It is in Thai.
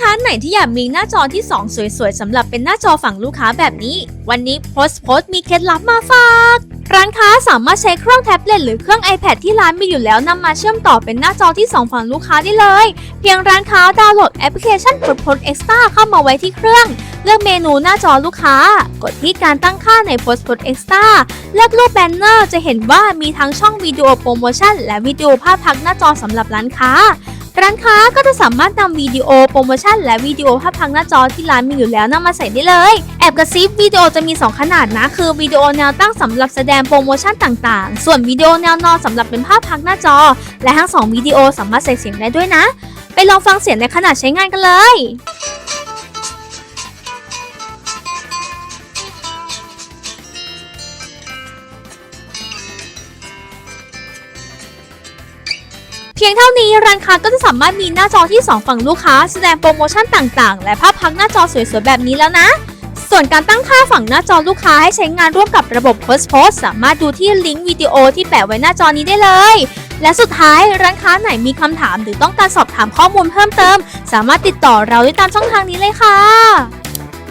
ค้าไหนที่อยากมีหน้าจอที่ 2 สวยๆสำหรับเป็นหน้าจอฝั่งลูกค้าแบบนี้ วันนี้โพสต์โพสต์มีเคล็ดลับมาฝาก ร้านค้าสามารถใช้เครื่องแท็บเล็ตหรือเครื่อง iPad ที่ร้านมีอยู่แล้วนำมาเชื่อมต่อเป็นหน้าจอที่ 2 ฝั่งลูกค้าได้เลย เพียงร้านค้าดาวน์โหลดแอปพลิเคชัน p o s t p o s t Extra เข้ามาไว้ที่เครื่อง เลือกเมนูหน้าจอลูกค้า กดที่การตั้งค่าใน p o s t p o s t Extra เลือกรูปแบนเนอร์จะเห็นว่ามีทั้งช่องวิดีโอโปรโมชั่นและวิดีโอภาพพักหน้าจอสำหรับร้านค้า ร้านค้าก็จะสามารถนำวิดีโอโปรโมชั่นและวิดีโอภาพพังหน้าจอที่ร้านมีอยู่แล้วนำมาใส่ได้เลย แอบกระซิบวิดีโอจะมี 2 ขนาดนะ คือวิดีโอแนวตั้งสำหรับแสดงโปรโมชั่นต่างๆ ส่วนวิดีโอแนวนอนสำหรับเป็นภาพพังหน้าจอ และทั้ง 2 วิดีโอสามารถใส่เสียงได้ด้วยนะ ไปลองฟังเสียงในขณะใช้งานกันเลย เพียงเท่านี้ร้านค้าก็จะสามารถมีหน้าจอที่ 2 ฝั่งลูกค้า แสดงโปรโมชั่นต่างๆ และภาพพักหน้าจอสวยๆแบบนี้แล้วนะ ส่วนการตั้งค่าฝั่งหน้าจอลูกค้าให้ใช้งานร่วมกับระบบ Post Post สามารถดูที่ลิงก์วิดีโอที่แปะไว้หน้าจอนี้ได้เลย และสุดท้ายร้านค้าไหนมีคำถามหรือต้องการสอบถามข้อมูลเพิ่มเติม สามารถติดต่อเราได้ตามช่องทางนี้เลยค่ะ